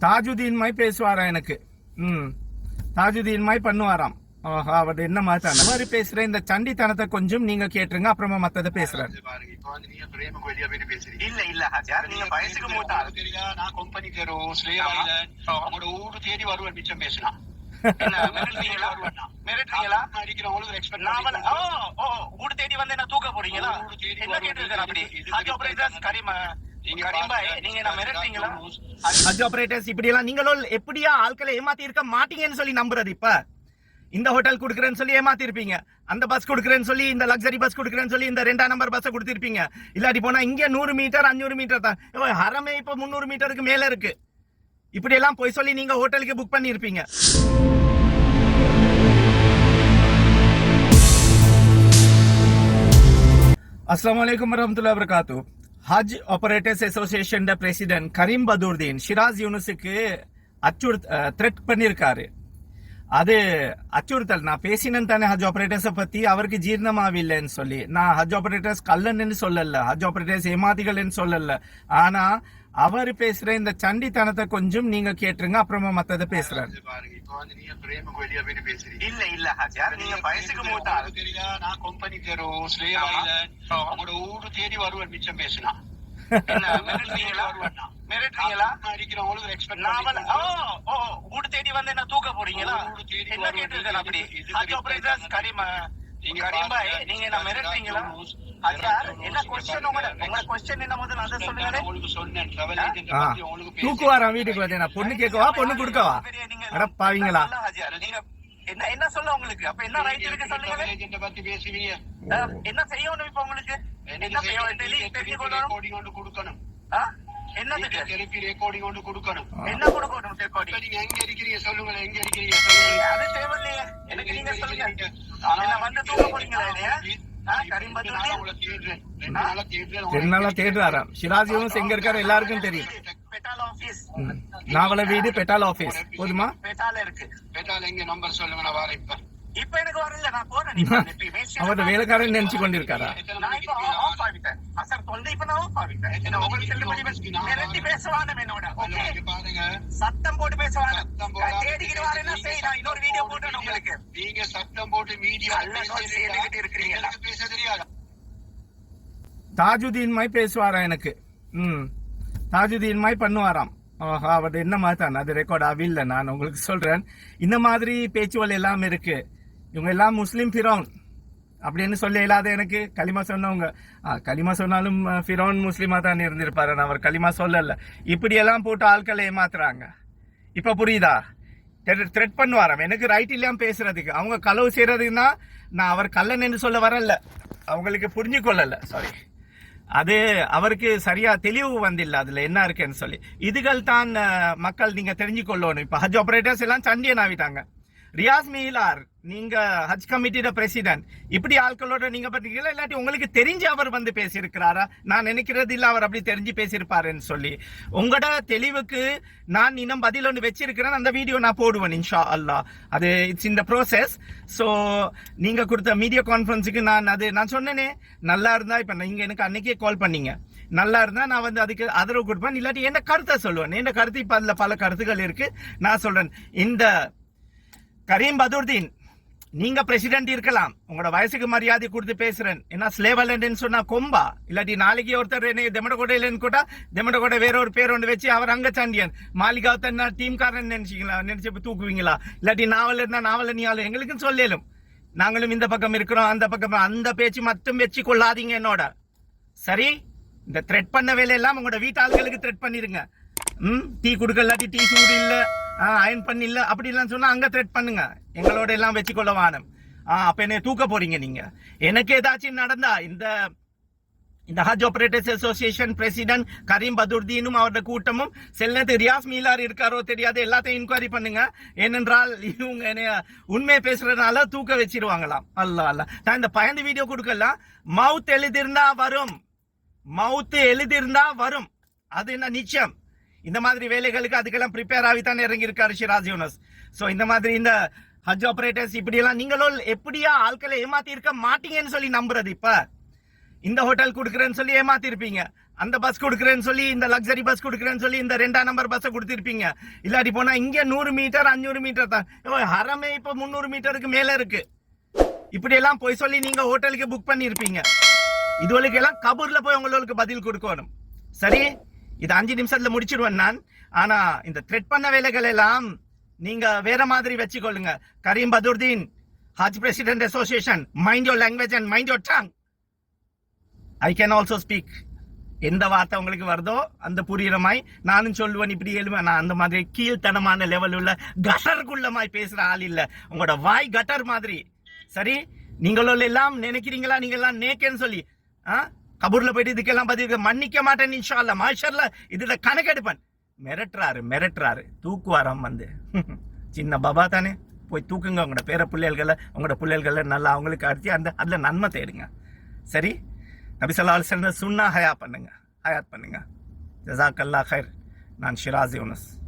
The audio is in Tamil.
தாஜுதீன் மாதிரி பேசுவாரா எனக்கு? ம். தாஜுதீன் மாதிரி பண்ணுவாராம். ஆஹா அவர் என்ன மாதிரி அந்த மாதிரி பேசுற இந்த சண்டித்தனத்தை கொஞ்சம் நீங்க கேட்டுருங்க அப்புறமா மத்தத பேசுறேன். பேசுறீங்க. இல்ல இல்ல நீங்க வயசுக்கு மூத்த நான் கம்பெனி. ஐலண்ட் உங்களோட ஊரு தேடி வருவேன் மிச்சம் பேசினா. என்ன மிரட்டுறீங்களா? மிரட்டுறீங்களா? அடிக்கிறவங்களுக்கு எக்ஸ்பெக்ட் நான் வந்து- ஓ ஓ ஊடு தேடி வந்து என்ன தூக்க போறீங்களா? என்ன. கேட்டிருக்காரு அப்படி? ஆபரேட்டர்ஸ் கரீம் நீங்க கரீம் பாய் ஹஜ் ஆபரேட்டர்ஸ் இப்படி எல்லாம் நீங்களும் எப்படியா ஆட்களை ஏமாத்தி இருக்க மாட்டீங்கன்னு சொல்லி நம்புறது இப்ப? இந்த ஹோட்டல் கொடுக்குறேன்னு சொல்லி ஏமாத்திருப்பீங்க. அந்த பஸ் கொடுக்குறேன்னு சொல்லி இந்த லக்ஸரி பஸ் கொடுக்குறேன்னு சொல்லி இந்த ரெண்டாம் நம்பர் பஸ்ஸை கொடுத்துருப்பீங்க. இல்லாட்டி போனால் இங்கே நூறு மீட்டர் அஞ்சூறு மீட்டர் தான். இவன் ஹரமே இப்போ முந்நூறு மீட்டருக்கு மேலே இருக்கு. இப்படியெல்லாம் போய் சொல்லி நீங்கள் ஹோட்டலுக்கு புக் பண்ணியிருப்பீங்க இருப்பீங்க அஸ்ஸலாமு அலைக்கும் வரஹ்மத்துல்லாஹி வபரகாத்து Hajj operators association president Karim Badurdeen Shiraz யூனுஸுக்கு அச்சுறு த்ரெட் பண்ணியிருக்காரு அது அச்சுறுத்தல். நான் பேசினேன் தானே ஹஜ் ஆபரேட்டர்ஸை பத்தி. அவருக்கு ஜீர்ணமாவில்லைன்னு சொல்லி. நான் ஹஜ் ஆபரேட்டர்ஸ் கல்லன்னு சொல்லல. ஹஜ் ஆபரேட்டர்ஸ் ஏமாதிகள்னு சொல்லல. ஆனா அவர் பேசுற இந்த சண்டித்தனத்தை கொஞ்சம் நீங்க கேட்டுருங்க. அப்புறமா மத்தத பேசுறேன். இல்ல இல்ல நீங்க ஆள் உங்களுக்கு தெரியா நான் கம்பெனி தரும் ஸ்லேவ் ஆமா. ஐலண்ட் உங்களோட ஊரு தேடி வருவேன் மிச்சம் பேசினா. என்ன மிரட்டுறீங்களா? மிரட்டுறீங்களா? அடிக்கிறவங்களுக்கு எக்ஸ்பெக்ட் நான் ஓ ஊடு தேடி வந்து என்ன தூக்க போறீங்களா? என்ன. கேட்டிருக்காரு அப்படி? இது- ஹஜ் ஆபரேட்டர்ஸ் கரீம் நீங்க கரீம் பாய் பாருங்க. நீங்க என்ன மிரட்டுறீங்களா? ஹஜார் என்ன கொஸ்டின் உங்களோட உங்களோட கொஸ்டின் என்ன முதல்ல அதை சொல்லுங்க உங்களுக்கு சொன்னேன் travel agent ஆ, பத்தி உங்களுக்கு தூக்குவாராம் வீட்டுக்கு வந்து நான் பொண்ணு கேட்கவா? பொண்ணு கொடுக்கவா? அட பாவீங்களா? என்ன என்ன சொல்ல உங்களுக்கு? அப்ப என்ன ரைட் இருக்கு சொல்லுங்க பத்தி பேசுவீங்க. என்ன செய்யணும் இப்ப உங்களுக்கு? என்ன செய்யணும்? டெலி தெரிஞ்சு கொண்டு கொடுக்கணும்? என்னதுக்கு திருப்பி ரெக்கார்டிங் கொண்டு கொடுக்கணும். என்ன கொடுக்கணும் ரெக்கார்டிங் நீங்க எங்க இருக்கிறீங்க சொல்லுங்க எங்க இருக்கிறீங்க சொல்லுங்க அது தேவையில்லையே எனக்கு நீங்க சொல்லுங்க. என்ன வந்து தூக்க? போறீங்களா இல்லையா தேடுறாராம். யூனுஸ் எங்க இருக்காரு எல்லாருக்கும் தெரியும். பெட்டால் ஆபீஸ் ம். நாவல வீடு பெட்டால் ஆபீஸ் போதுமா? பெட்டால இருக்கு. பெட்டால எங்க நம்பர் சொல்லுங்க நான் வரேன் இப்ப. இப்ப எனக்கு வரல நான் போறேன். அவர் வேலைக்காரன் நினைச்சு கொண்டிருக்காரா? நான் இப்ப? ஆஃப் ஆகிட்டேன். இப்ப நான் ஆஃப் ஆகிட்டேன். மிரட்டி பேசுவானு என்னோட சத்தம் போட்டு பேசுவாங்க சத்தம் போடாம தேடிக்கிட்டு வரேன்னா செய் நான் இன்னொரு வீடியோ போட்டேன் உங்களுக்கு. நீங்க சத்தம் போட்டு மீடியா நல்ல நோட் செய்துகிட்டு இருக்கிறீங்க. பேச தெரியாது. தாஜுதீன் மாதிரி பேசுவாரா எனக்கு? ம். தாஜுதீன் மாதிரி பண்ணுவாராம். ஆஹா அவர் என்ன மாதிரி தான்? அது ரெக்கார்ட் ஆவில்லை நான் உங்களுக்கு சொல்றேன். இந்த மாதிரி பேச்சுவல் எல்லாம் இருக்கு. இவங்க எல்லாம் முஸ்லீம் ஃபிரோன் அப்படின்னு சொல்லி இல்லாத எனக்கு களிமா சொன்னவங்க. ஆ, களிமா சொன்னாலும் ஃபிரோன் முஸ்லீமாக தான் இருந்திருப்பாரு. நான் அவர் களிமா சொல்லல. இப்படியெல்லாம் போட்டு ஆட்களை ஏமாத்துறாங்க. இப்போ புரியுதா? த்ரெட் பண்ணுவாராம். எனக்கு ரைட் இல்லாம பேசுறதுக்கு. அவங்க களவு செய்யறதுன்னா நான் அவர் கல்லன் என்று சொல்ல வரல. அவங்களுக்கு புரிஞ்சு கொள்ளல. சாரி அது அவருக்கு சரியா தெளிவு வந்தில்ல. அதுல என்ன இருக்குன்னு சொல்லி. இதுகள் தான் மக்கள் நீங்க தெரிஞ்சு கொள்ளணும் இப்போ ஹஜ் ஆபரேட்டர்ஸ் எல்லாம் சண்டியன் ஆகிட்டாங்க. ரியாஸ் மீலார் நீங்க ஹஜ் கமிட்டியோட பிரசிடென்ட் இப்படி ஆட்களோட நீங்க பார்த்தீங்களா இல்லாட்டி உங்களுக்கு தெரிஞ்சு அவர் வந்து பேசியிருக்கிறாரா? நான் நினைக்கிறது இல்ல அவர் அப்படி தெரிஞ்சு பேசியிருப்பாருன்னு சொல்லி. உங்களோட தெளிவுக்கு நான் இன்னும் பதில் ஒன்று வச்சிருக்கிறேன். அந்த வீடியோ நான் போடுவேன் இன்ஷா அல்லாஹ் அது இட்ஸ் இந்த ப்ரோசஸ் ஸோ நீங்க கொடுத்த மீடியா கான்ஃபரன்ஸுக்கு நான் அது நான் சொன்னேனே நல்லா இருந்தா இப்ப நீங்க எனக்கு அன்னைக்கே கால் பண்ணீங்க. நல்லா இருந்தா நான் வந்து அதுக்கு ஆதரவு கொடுப்பேன். இல்லாட்டி என்ன கருத்தை சொல்லுவேன்? என்ன கருத்து? இப்ப அதுல பல கருத்துக்கள் இருக்கு. நான் சொல்றேன். இந்த கரீம் பதுர்தீன் நீங்க பிரசிடென்ட் இருக்கலாம். உங்களோட வயசுக்கு மரியாதை கொடுத்து பேசுறேன். என்ன ஸ்லேவலன்னு சொன்னா கொம்பா. இல்லாட்டி நாளைக்கு ஒருத்தர் என்ன தெமடகோடையிலன்னு கூட தெமடகோடை வேற ஒரு பேர் ஒன்று வச்சு அவர் அங்க சாண்டியன் மாளிகாவத்தன் டீம்காரன் நினைச்சீங்களா? நினைச்சு தூக்குவீங்களா? இல்லாட்டி நாவல் இருந்தா நாவல நீ ஆளு எங்களுக்கும் சொல்லலும் நாங்களும் இந்த பக்கம் இருக்கிறோம் அந்த பக்கம். அந்த பேச்சு மட்டும் வச்சு கொள்ளாதீங்க என்னோட. சரி? இந்த த்ரெட் பண்ண வேலையெல்லாம் உங்களோட வீட்டாளர்களுக்கு த்ரெட் பண்ணிருங்க. ம் டீ கொடுக்க இல்லாட்டி டீ சூடு இல்லை. அயன் பண்ணி இல்ல. அப்படிலாம் சொன்னால் அங்கே த்ரெட் பண்ணுங்க. எங்களோட எல்லாம் வச்சுக்கொள்ள வானம். ஆ, அப்போ என்ன தூக்க போறீங்க நீங்கள் எனக்கு ஏதாச்சும் நடந்தா இந்த இந்த Haj operators association president Karim பதுர்தீனும் அவரோட கூட்டமும் செல்லத்து ரியாஸ் மீலார் இருக்காரோ தெரியாது எல்லாத்தையும் இன்கொயரி பண்ணுங்க. ஏனென்றால் இவங்க என்னைய உண்மையை பேசுறதுனால தூக்க வச்சிருவாங்களாம். அல்ல அல்ல. நான் இந்த பயந்து வீடியோ கொடுக்கலாம் மவுத் எழுதிருந்தா வரும். மவுத்து எழுதிருந்தா வரும். அது என்ன நிச்சயம்? இந்த மாதிரி வேலைகளுக்கு அதுக்கெல்லாம் ப்ரிப்பேர் ஆகித்தான் இறங்கி இருக்காரு ஷிராஜ் யூனஸ். ஸோ இந்த மாதிரி இந்த ஹஜ் ஆபரேட்டர்ஸ் இப்படி எல்லாம் நீங்களும் எப்படியா ஆட்களை ஏமாத்தி இருக்க மாட்டீங்கன்னு சொல்லி நம்புறது இப்ப. இந்த ஹோட்டல் கொடுக்குறேன்னு சொல்லி ஏமாத்திருப்பீங்க. அந்த பஸ் கொடுக்குறேன்னு சொல்லி இந்த லக்ஸரி பஸ் கொடுக்குறேன்னு சொல்லி இந்த ரெண்டாம் நம்பர் பஸ்ஸை கொடுத்துருப்பீங்க. இல்லாட்டி போனால் இங்கே நூறு மீட்டர் அஞ்சூறு மீட்டர் தான். ஓ, ஹரமே இப்போ முந்நூறு மீட்டருக்கு மேலே இருக்கு. இப்படி எல்லாம் போய் சொல்லி நீங்கள் ஹோட்டலுக்கு புக் பண்ணியிருப்பீங்க இதுவரைக்கும் எல்லாம் கபூரில் போய் உங்களுக்கு பதில் கொடுக்கணும். சரி? இது அஞ்சு நிமிஷத்துல முடிச்சிடுவேன் நான். ஆனா இந்த த்ரெட் பண்ண வேலைகள் எல்லாம் நீங்க வேற மாதிரி வச்சுக்கொள்ளுங்க. Karim Badruddin Haj president association mind your language and mind your tongue I can also speak எந்த வார்த்தை உங்களுக்கு வருதோ அந்த புரியுற மாதிரி நானும் சொல்லுவேன் இப்படி எழுவேன். நான் அந்த மாதிரி கீழ்த்தனமான லெவல் உள்ள கட்டருக்குள்ளமாய் பேசுற ஆள் இல்லை. உங்களோட வாய் கட்டர் மாதிரி. சரி? நீங்களும் எல்லாம் நினைக்கிறீங்களா? நீங்க எல்லாம் நேக்கேன்னு சொல்லி ஆ? கபூர்ல போயிட்டு இதுக்கெல்லாம் பதிவு மன்னிக்க மாட்டேன் இன்ஷா மாஷர்ல இதுல கணக்கெடுப்பேன். மிரட்டுறாரு மிரட்டுறாரு. தூக்குவாராம் வந்து. சின்ன பாபா தானே. போய் தூக்குங்க. உங்களோட பேர பிள்ளைகளை உங்களோட பிள்ளைகளை நல்லா அவங்களுக்கு அடுத்து அந்த அதில் நன்மை தேடுங்க. சரி? நபி ஸல்லல்லாஹு சுண்ணா ஹயா பண்ணுங்க. ஹயாத் பண்ணுங்க. ஜஸாக்கல்லா ஹைர் நான் ஷிராஸ் யூனஸ்.